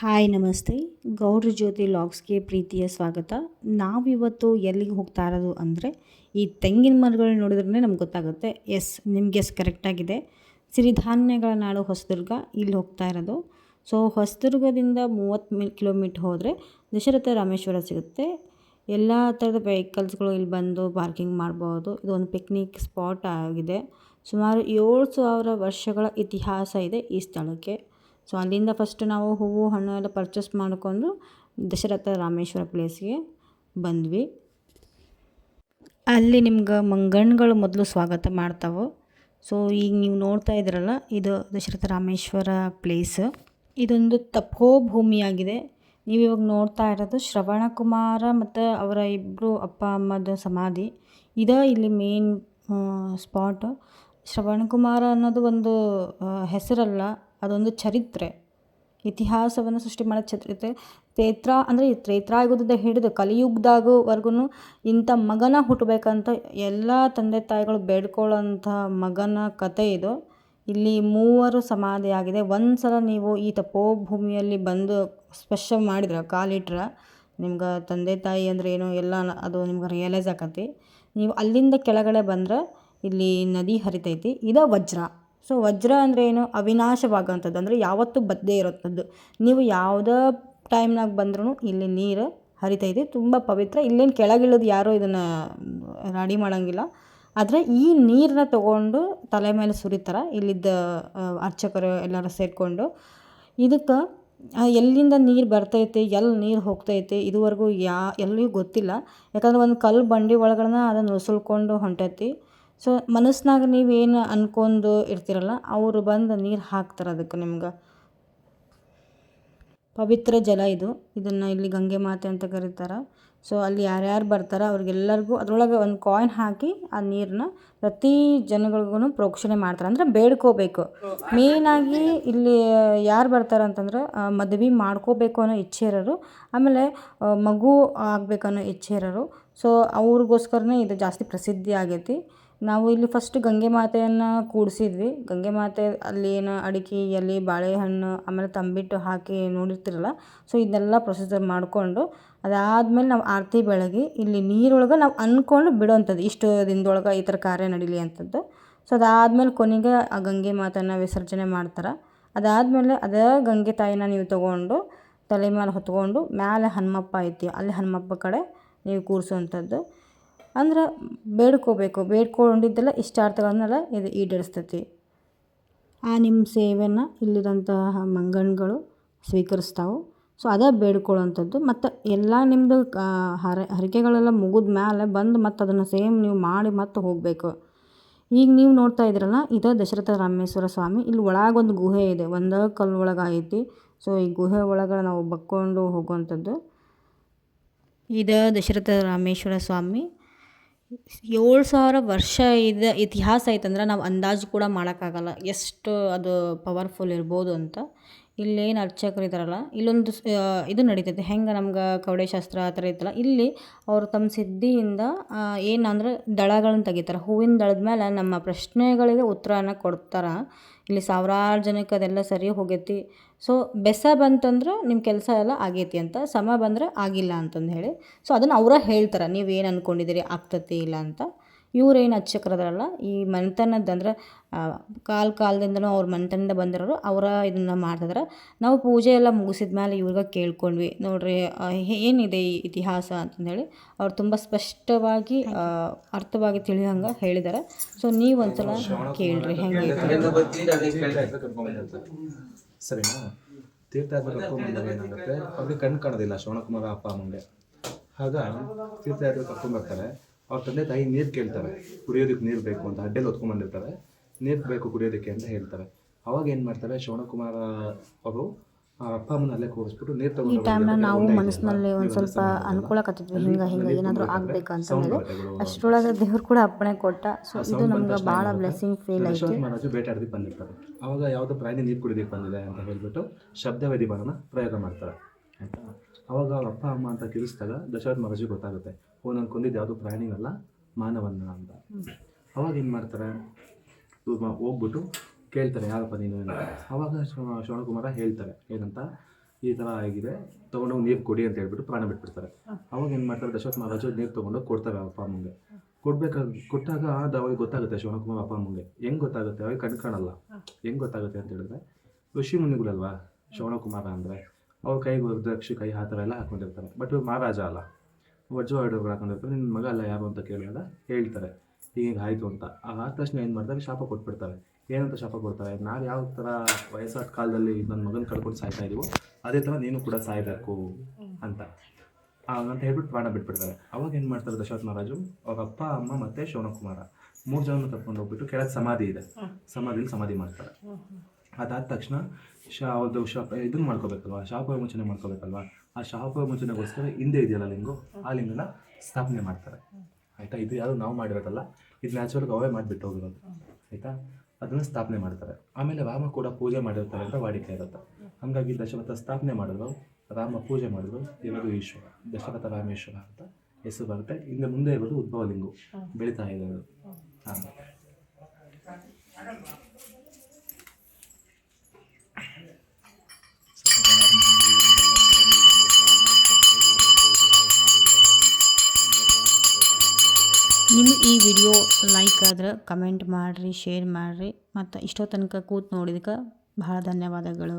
Hi, ನಮಸ್ತೆ. ಗೌಡ್ರ ಜ್ಯೋತಿ ಲಾಗ್ಸ್ಗೆ ಪ್ರೀತಿಯ ಸ್ವಾಗತ. ನಾವಿವತ್ತು ಎಲ್ಲಿಗೆ ಹೋಗ್ತಾ ಇರೋದು ಅಂದರೆ, ಈ ತೆಂಗಿನ ಮರಗಳು ನೋಡಿದ್ರೆ ನಮ್ಗೆ ಗೊತ್ತಾಗುತ್ತೆ. ಎಸ್, ನಿಮ್ಗೆ ಎಸ್ ಕರೆಕ್ಟಾಗಿದೆ ಸಿರಿಧಾನ್ಯಗಳ ನಾಡು ಹೊಸದುರ್ಗ, ಇಲ್ಲಿ ಹೋಗ್ತಾ ಇರೋದು. ಸೊ, ಹೊಸದುರ್ಗದಿಂದ ಮೂವತ್ತು ಮಿ, ಕಿಲೋಮೀಟ್ರ್ ಹೋದರೆ ದಶರಥ ರಾಮೇಶ್ವರ ಸಿಗುತ್ತೆ. ಎಲ್ಲ ಥರದ ವೆಹಿಕಲ್ಸ್ಗಳು ಇಲ್ಲಿ ಬಂದು ಪಾರ್ಕಿಂಗ್ ಮಾಡ್ಬೋದು. ಇದೊಂದು ಪಿಕ್ನಿಕ್ ಸ್ಪಾಟ್ ಆಗಿದೆ. ಸುಮಾರು ಏಳು ಸಾವಿರ ವರ್ಷಗಳ ಇತಿಹಾಸ ಇದೆ ಈ ಸ್ಥಳಕ್ಕೆ. ಸೊ ಅಲ್ಲಿಂದ ಫಸ್ಟ್ ನಾವು ಹೂವು, ಹಣ್ಣು ಎಲ್ಲ ಪರ್ಚೇಸ್ ಮಾಡಿಕೊಂಡು ದಶರಥ ರಾಮೇಶ್ವರ ಪ್ಲೇಸ್ಗೆ ಬಂದ್ವಿ. ಅಲ್ಲಿ ನಿಮ್ಗೆ ಮಂಗಣ್ಗಳು ಮೊದಲು ಸ್ವಾಗತ ಮಾಡ್ತಾವೆ. ಸೊ ಈಗ ನೀವು ನೋಡ್ತಾ ಇದ್ರಲ್ಲ, ಇದು ದಶರಥ ರಾಮೇಶ್ವರ ಪ್ಲೇಸ್ ಇದೊಂದು ತಪೋಭೂಮಿಯಾಗಿದೆ. ನೀವು ಇವಾಗ ನೋಡ್ತಾ ಇರೋದು ಶ್ರವಣಕುಮಾರ ಮತ್ತು ಅವರ ಇಬ್ಬರು ಅಪ್ಪ, ಅಮ್ಮದ ಸಮಾಧಿ. ಇದ ಇಲ್ಲಿ ಮೇನ್ ಸ್ಪಾಟ್ ಶ್ರವಣಕುಮಾರ ಅನ್ನೋದು ಒಂದು ಹೆಸರಲ್ಲ. ಅದೊಂದು ಚರಿತ್ರೆ. ಇತಿಹಾಸವನ್ನು ಸೃಷ್ಟಿ ಮಾಡೋ ಚರಿತ್ರೆ. ತ್ರೇತ್ರ ಅಂದರೆ ತ್ರೇತ್ರಾಯುಗದಿಂದ ಹಿಡಿದು ಕಲಿಯುಗದಾಗವರೆಗೂ ಇಂಥ ಮಗನ ಹುಟ್ಟಬೇಕಂತ ಎಲ್ಲ ತಂದೆ ತಾಯಿಗಳು ಬೇಡ್ಕೊಳ್ಳೋಂಥ ಮಗನ ಕತೆ ಇದು. ಇಲ್ಲಿ ಮೂವರು ಸಮಾಧಿಯಾಗಿದೆ. ಒಂದು ಸಲ ನೀವು ಈ ತಪೋಭೂಮಿಯಲ್ಲಿ ಬಂದು ಸ್ಪರ್ಶ ಮಾಡಿದ್ರೆ, ಕಾಲಿಟ್ರೆ ನಿಮ್ಗೆ ತಂದೆ ತಾಯಿ ಅಂದರೆ ಏನು ಎಲ್ಲ ಅದು ನಿಮ್ಗೆ ರಿಯಲೈಸ್ ಆಕತಿ ನೀವು ಅಲ್ಲಿಂದ ಕೆಳಗಡೆ ಬಂದ್ರೆ ಇಲ್ಲಿ ನದಿ ಹರಿತೈತಿ. ಇದು ವಜ್ರ. ಸೊ ವಜ್ರ ಅಂದರೆ ಏನು? ಅವಿನಾಶವಾಗೋಂಥದ್ದು. ಅಂದರೆ ಯಾವತ್ತೂ ಬದ್ದೇ ಇರೋಂಥದ್ದು. ನೀವು ಯಾವುದೋ ಟೈಮ್ನಾಗ ಬಂದ್ರೂ ಇಲ್ಲಿ ನೀರು ಹರಿತೈತಿ ತುಂಬ ಪವಿತ್ರ. ಇಲ್ಲೇನು ಕೆಳಗಿಳಿದು ಯಾರೂ ಇದನ್ನು ರೆಡಿ ಮಾಡೋಂಗಿಲ್ಲ. ಆದರೆ ಈ ನೀರನ್ನ ತಗೊಂಡು ತಲೆ ಮೇಲೆ ಸುರಿತಾರೆ. ಇಲ್ಲಿದ್ದ ಅರ್ಚಕರು ಎಲ್ಲರೂ ಸೇರಿಕೊಂಡು. ಇದಕ್ಕೆ ಎಲ್ಲಿಂದ ನೀರು ಬರ್ತೈತೆ ಎಲ್ಲಿ ನೀರು ಹೋಗ್ತೈತೆ, ಇದುವರೆಗೂ ಯಾ, ಎಲ್ಲಿಯೂ ಗೊತ್ತಿಲ್ಲ. ಯಾಕಂದ್ರೆ ಒಂದು ಕಲ್ಲು ಬಂಡಿ ಒಳಗಡೆ ಅದನ್ನು ನುಸುಳ್ಕೊಂಡು ಹೊಂಟೈತಿ. ಸೊ ಮನಸ್ಸಿನಾಗ ನೀವೇನು ಅನ್ಕೊಂಡು ಇರ್ತೀರಲ್ಲ, ಅವರು ಬಂದು ನೀರು ಹಾಕ್ತಾರೆ ಅದಕ್ಕೆ ನಿಮ್ಗೆ. ಪವಿತ್ರ ಜಲ ಇದು. ಇದನ್ನು ಇಲ್ಲಿ ಗಂಗೆ ಮಾತೆ ಅಂತ ಕರೀತಾರೆ. ಸೊ ಅಲ್ಲಿ ಯಾರ್ಯಾರು ಬರ್ತಾರೆ, ಅವ್ರಿಗೆಲ್ಲರಿಗೂ ಅದರೊಳಗೆ ಒಂದು ಕಾಯಿನ್ ಹಾಕಿ ಆ ನೀರನ್ನ ಪ್ರತಿ ಜನಗಳಿಗೂ ಪ್ರೋಕ್ಷಣೆ ಮಾಡ್ತಾರೆ. ಅಂದರೆ ಬೇಡ್ಕೋಬೇಕು. ಮೇಯ್ನಾಗಿ ಇಲ್ಲಿ ಯಾರು ಬರ್ತಾರೆ ಅಂತಂದ್ರೆ ಮದುವೆ ಮಾಡ್ಕೋಬೇಕು ಅನ್ನೋ ಇಚ್ಛೆ ಇರೋರು. ಆಮೇಲೆ ಮಗು ಆಗಬೇಕನ್ನೋ ಇಚ್ಛೆ ಇರೋರು. ಸೊ ಅವ್ರಿಗೋಸ್ಕರನೇ ಇದು ಜಾಸ್ತಿ ಪ್ರಸಿದ್ಧಿ ಆಗೈತಿ. ನಾವು ಇಲ್ಲಿ ಫಸ್ಟ್ ಗಂಗೆ ಮಾತೆಯನ್ನು ಕೂಡಿಸಿದ್ವಿ. ಗಂಗೆ ಮಾತೆ ಅಲ್ಲಿ ಏನು ಅಡಿಕೆ, ಎಲೆ, ಬಾಳೆಹಣ್ಣು ಆಮೇಲೆ ತಂಬಿಟ್ಟು ಹಾಕಿ ನೋಡಿರ್ತಿರಲ್ಲ. ಸೊ ಇದನ್ನೆಲ್ಲ ಪ್ರೊಸೀಜರ್ ಮಾಡಿಕೊಂಡು ಅದಾದಮೇಲೆ ನಾವು ಆರತಿ ಬೆಳಗ್ಗೆ ಇಲ್ಲಿ ನೀರೊಳಗೆ ನಾವು ಅಂದ್ಕೊಂಡು ಬಿಡೋವಂಥದ್ದು ಇಷ್ಟು ದಿನದೊಳಗೆ ಈ ಥರ ಕಾರ್ಯ ನಡೀಲಿ ಅಂಥದ್ದು ಸೊ ಅದಾದಮೇಲೆ ಕೊನೆಗೆ ಆ ಗಂಗೆ ಮಾತನ್ನು ವಿಸರ್ಜನೆ ಮಾಡ್ತಾರೆ. ಅದಾದಮೇಲೆ ಅದೇ ಗಂಗೆ ತಾಯಿನ ನೀವು ತೊಗೊಂಡು ತಲೆ ಮೇಲೆ ಹೊತ್ಕೊಂಡು ಮ್ಯಾಲೆ ಹನುಮಪ್ಪ ಐತಿ. ಅಲ್ಲಿ ಹನುಮಪ್ಪ ಕಡೆ ನೀವು ಕೂರಿಸುವಂಥದ್ದು ಅಂದ್ರೆ ಬೇಡ್ಕೋಬೇಕು. ಬೇಡ್ಕೊಂಡಿದ್ದೆಲ್ಲ ಇಷ್ಟಾರ್ಥಗಳನ್ನೆಲ್ಲ ಇದು ಈಡೇರಿಸ್ತೈತಿ. ಆ ನಿಮ್ಮ ಸೇವೆಯನ್ನು ಇಲ್ಲಿರೋಂತಹ ಮಂಗಣ್ಗಳು ಸ್ವೀಕರಿಸ್ತಾವೆ. ಸೊ ಅದೇ ಬೇಡ್ಕೊಳ್ಳೋವಂಥದ್ದು. ಮತ್ತು ಎಲ್ಲ ನಿಮ್ಮದು ಹರ, ಹರಕೆಗಳೆಲ್ಲ ಮುಗಿದ ಮೇಲೆ ಬಂದು ಮತ್ತು ಅದನ್ನು ಸೇಮ್ ನೀವು ಮಾಡಿ ಮತ್ತೆ ಹೋಗಬೇಕು. ಈಗ ನೀವು ನೋಡ್ತಾ ಇದ್ರಲ್ಲ, ಇದೇ ದಶರಥ ರಾಮೇಶ್ವರ ಸ್ವಾಮಿ. ಇಲ್ಲಿ ಒಳಗೊಂದು ಗುಹೆ ಇದೆ. ಒಂದೇ ಕಲ್ಲು ಒಳಗೆ ಐತಿ. ಸೊ ಈ ಗುಹೆ ಒಳಗೆ ನಾವು ಬಕ್ಕೊಂಡು ಹೋಗುವಂಥದ್ದು. ಇದು ದಶರಥ ರಾಮೇಶ್ವರ ಸ್ವಾಮಿ. ಏಳು ಸಾವಿರ ವರ್ಷ ಇದ ಇತಿಹಾಸ ಐತಂದ್ರೆ ನಾವು ಅಂದಾಜು ಕೂಡ ಮಾಡೋಕ್ಕಾಗಲ್ಲ ಎಷ್ಟು ಅದು ಪವರ್ಫುಲ್ ಇರ್ಬೋದು ಅಂತ. ಇಲ್ಲೇನು ಅರ್ಚಕರು ಇದ್ದಾರಲ್ಲ, ಇಲ್ಲೊಂದು ಇದು ನಡೀತೈತೆ. ಹೆಂಗೆ ನಮ್ಗೆ ಕವಡೆ ಶಾಸ್ತ್ರ ಆ ಥರ ಇತ್ತಲ್ಲ, ಇಲ್ಲಿ ಅವರು ತಮ್ಮ ಸಿದ್ಧಿಯಿಂದ ಏನಂದ್ರೆ ದಳಗಳನ್ನ ತೆಗಿತಾರೆ. ಹೂವಿನ ದಳದ ಮೇಲೆ ನಮ್ಮ ಪ್ರಶ್ನೆಗಳಿಗೆ ಉತ್ತರನ ಕೊಡ್ತಾರೆ. ಇಲ್ಲಿ ಸಾವಿರಾರು ಜನಕ್ಕೆ ಅದೆಲ್ಲ ಸರಿ ಹೋಗೈತಿ. ಸೊ ಬೆಸ ಬಂತಂದ್ರೆ ನಿಮ್ಮ ಕೆಲಸ ಎಲ್ಲ ಆಗೈತಿ ಅಂತ, ಸಮ ಬಂದರೆ ಆಗಿಲ್ಲ ಅಂತಂದು ಹೇಳಿ. ಸೊ ಅದನ್ನು ಅವರ ಹೇಳ್ತಾರೆ, ನೀವು ಏನು ಅಂದ್ಕೊಂಡಿದ್ದೀರಿ ಆಗ್ತತಿ ಇಲ್ಲ ಅಂತ. ಇವ್ರೇನು ಅರ್ಚಕರದಾರಲ್ಲ ಈ ಮನೆತನದ್ದು ಅಂದ್ರೆ ಕಾಲ ಕಾಲದಿಂದನೂ ಅವ್ರ ಮನೆತನದಿಂದ ಬಂದಿರೋರು ಅವರ ಇದನ್ನು ಮಾಡ್ತಿದಾರೆ. ನಾವು ಪೂಜೆ ಎಲ್ಲ ಮುಗಿಸಿದ ಮೇಲೆ ಇವ್ರಿಗೆ ಕೇಳ್ಕೊಂಡ್ವಿ, ನೋಡ್ರಿ ಏನಿದೆ ಈ ಇತಿಹಾಸ ಅಂತಂದೇಳಿ. ಅವ್ರು ತುಂಬ ಸ್ಪಷ್ಟವಾಗಿ ಅರ್ಥವಾಗಿ ತಿಳಿಯೋಂಗೆ ಹೇಳಿದ್ದಾರೆ ಸೊ ನೀವು ಒಂದ್ಸಲ ಕೇಳ್ರಿ ಹೆಂಗೆ ಏನಾಗುತ್ತೆ? ಅವ್ರಿಗೆ ಕಣ್ಣು ಕಾಣೋದಿಲ್ಲ, ಶ್ರವಣಕುಮಾರ ಅಪ್ಪ ಆಗ ತೀರ್ಥಯಾತ್ರೆ ಕರ್ಕೊಂಡ್ಬರ್ತಾರೆ ಅವ್ರ ತಂದೆ ತಾಯಿ ನೀರು ಕೇಳ್ತಾರೆ ಕುಡಿಯೋದಕ್ಕೆ ನೀರು ಬೇಕು ಅಂತ ಅಡ್ಡೆಲ್ಲಿ ಹೊತ್ಕೊಂಡ್ಬಂದಿರ್ತಾರೆ ನೀರು ಬೇಕು ಕುಡಿಯೋದಕ್ಕೆ ಅಂತ ಹೇಳ್ತಾರೆ. ಅವಾಗ ಏನು ಮಾಡ್ತಾರೆ ಶಿವಣಕುಮಾರ ಅವರು ಅಪ್ಪ ಅಮ್ಮನ ಅಲ್ಲೇ ಕೂರಿಸ್ಬಿಟ್ಟು ನೀರು ಈ ತಗೊಂಡು ಟೈಮ್ನ ನಾವು ಮನಸ್ಸಿನಲ್ಲಿ ಒಂದು ಸ್ವಲ್ಪ ಅನ್ಕೊಳಕತ್ತಿದ್ವಿ ಹಿಂಗೆ ಹಿಂಗೆ ಏನಾದರೂ ಆಗಬೇಕು ಅಂತ ಹೇಳಿ ಅಷ್ಟರೊಳಗೆ ದೇವ್ರು ಕೂಡ ಅಪ್ಪಣೆ ಕೊಟ್ಟ. ಸೊ ಇದು ನಮ್ಗೆ ಭಾಳ ಬ್ಲೆಸ್ಸಿಂಗ್ ಫೀಲ್ ಆಯಿತು. ಮಹಾರಾಜು ಬೇಟಾಡೋದಕ್ಕೆ ಬಂದಿರ್ತಾರೆ. ಅವಾಗ ಯಾವುದೋ ಪ್ರಾಣಿ ನೀರು ಕುಡಿಯೋದಕ್ಕೆ ಬಂದಿದೆ ಅಂತ ಹೇಳ್ಬಿಟ್ಟು ಶಬ್ದವೇದಿ ಬಾಣನ ಪ್ರಯೋಗ ಮಾಡ್ತಾರೆ. ಆಯ್ತಾ? ಅವಾಗ ಅವ್ರ ಅಪ್ಪ ಅಮ್ಮ ಅಂತ ತಿಳಿಸಿದಾಗ ದಶರಥ ಮಹಾರಾಜು ಗೊತ್ತಾಗುತ್ತೆ. ಓ ನಾನು ಕೊಂದಿದ್ದು ಯಾವುದು ಪ್ರಾಣಿನಲ್ಲ ಮಾನವನ ಅಂತ. ಅವಾಗ ಏನು ಮಾಡ್ತಾರೆ ಹೋಗ್ಬಿಟ್ಟು ಕೇಳ್ತಾರೆ, ಯಾರಪ್ಪ ನೀನು ಅಂತ. ಅವಾಗ ಶಿವಣಕುಮಾರ ಹೇಳ್ತಾರೆ, ಏನಂತ, ಈ ಥರ ಆಗಿದೆ, ತೊಗೊಂಡೋಗಿ ನೀರು ಕೊಡಿ ಅಂತ ಹೇಳ್ಬಿಟ್ಟು ಪ್ರಾಣ ಬಿಟ್ಬಿಡ್ತಾರೆ. ಅವಾಗ ಏನು ಮಾಡ್ತಾರೆ ದಶರಥ ಮಹಾರಾಜರು ನೀರು ತೊಗೊಂಡೋಗಿ ಕೊಡ್ತಾರೆ ಅಪ್ಪ ಅಮ್ಮಂಗೆ. ಕೊಡ್ಬೇಕಾದ ಕೊಟ್ಟಾಗ ಅದು ಅವಾಗ ಗೊತ್ತಾಗುತ್ತೆ ಶಿವಣಕುಮಾರ ಅಪ್ಪ ಅಮ್ಮಂಗೆ. ಹೆಂಗೆ ಗೊತ್ತಾಗುತ್ತೆ ಅವಾಗ ಕಣ್ ಕಾಣಲ್ಲ. ಹೆಂಗೆ ಗೊತ್ತಾಗುತ್ತೆ ಅಂತ ಹೇಳಿದ್ರೆ, ಋಷಿ ಮುನಿಗಳಲ್ವಾ ಶ್ರವಣಕುಮಾರ ಅಂದರೆ, ಅವ್ರ ಕೈಗೆ ರುದ್ರಾಕ್ಷಿ ಕೈ, ಆ ಥರ ಎಲ್ಲ ಹಾಕೊಂಡಿರ್ತಾರೆ. ಬಟ್ ಮಹಾರಾಜ ಅಲ್ಲ. ವಜ್ರವಾಡಗಳು ಹಾಕೊಂಡಿರ್ತಾರೆ ನಿನ್ನ ಮಗ ಅಲ್ಲ, ಯಾರು ಅಂತ ಕೇಳಿದಾಗ ಹೇಳ್ತಾರೆ. ಹೀಗೆ ಆಯಿತು ಅಂತ. ಆದ ತಕ್ಷಣ ಏನು ಮಾಡ್ತಾರೆ, ಶಾಪ ಕೊಟ್ಬಿಡ್ತಾರೆ. ಏನಂತ ಶಾಪ ಕೊಡ್ತಾರೆ? ನಾವು ಯಾವ ಥರ ವಯಸ್ಸಾದ ಕಾಲದಲ್ಲಿ ನನ್ನ ಮಗನ ಕಳ್ಕೊಂಡು ಸಾಯ್ತಾ ಇದೀವೋ, ಅದೇ ಥರ ನೀನು ಕೂಡ ಸಾಯ್ಬೇಕು ಅಂತ. ಅಂತ ಹೇಳ್ಬಿಟ್ಟು ಪ್ರಾಣ ಬಿಟ್ಬಿಡ್ತಾರೆ. ಅವಾಗ ಏನು ಮಾಡ್ತಾರೆ ದಶರಥ ಮಹಾರಾಜು? ಅವ್ರ ಅಪ್ಪ, ಅಮ್ಮ ಮತ್ತು ಶಿವನಕುಮಾರ ಮೂರು ಜನನ ಕರ್ಕೊಂಡು ಹೋಗ್ಬಿಟ್ಟು ಕೆಳಗೆ ಸಮಾಧಿ ಇದೆ. ಸಮಾಧಿಯಲ್ಲಿ ಸಮಾಧಿ ಮಾಡ್ತಾರೆ. ಅದಾದ ತಕ್ಷಣ ಶಾ ಅವ್ರದ್ದು ಶಾಪ ಇದನ್ನು ಮಾಡ್ಕೋಬೇಕಲ್ವಾ? ಶಾಪ ವಿಮೋಚನೆ ಮಾಡ್ಕೋಬೇಕಲ್ವಾ? ಆ ಶಾಪ ವಿಮೋಚನೆಗೋಸ್ಕರ ಹಿಂದೆ ಇದೆಯಲ್ಲ ಲಿಂಗು? ಆ ಲಿಂಗನ ಸ್ಥಾಪನೆ ಮಾಡ್ತಾರೆ. ಆಯಿತಾ? ಇದು ಯಾರು ನಾವು ಮಾಡಿರೋದಲ್ಲ. ಇದು ನ್ಯಾಚುರಲ್ ಅವೇ ಮಾಡಿಬಿಟ್ಟು ಹೋಗಿರೋದು. ಆಯಿತಾ? ಅದನ್ನು ಸ್ಥಾಪನೆ ಮಾಡ್ತಾರೆ. ಆಮೇಲೆ ರಾಮ ಕೂಡ ಪೂಜೆ ಮಾಡಿರ್ತಾರೆ ಅಂತ ವಾಡಿಕೆ ಇರುತ್ತೆ. ಹಾಗಾಗಿ ದಶರಥ ಸ್ಥಾಪನೆ ಮಾಡಿದ್ರು. ರಾಮ ಪೂಜೆ ಮಾಡಿದ್ರು. ಇವರು ಈಶ್ವರ. ದಶರಥ ರಾಮೇಶ್ವರ ಅಂತ ಹೆಸರು ಬರುತ್ತೆ. ಇನ್ನು ಮುಂದೆ ಇರೋದು ಉದ್ಭವ ಲಿಂಗು. ಬೆಳೀತಾ Thank ಹಾಂ. ನಿಮಗೆ ಈ ವಿಡಿಯೋ ಲೈಕ್ ಆದ್ರೆ ಕಮೆಂಟ್ ಮಾಡಿರಿ ಶೇರ್ ಮಾಡಿರಿ. ಮತ್ತು ಇಷ್ಟೋ ತನಕ ಕೂತು ನೋಡಿದಕ್ಕೆ ಬಹಳ ಧನ್ಯವಾದಗಳು.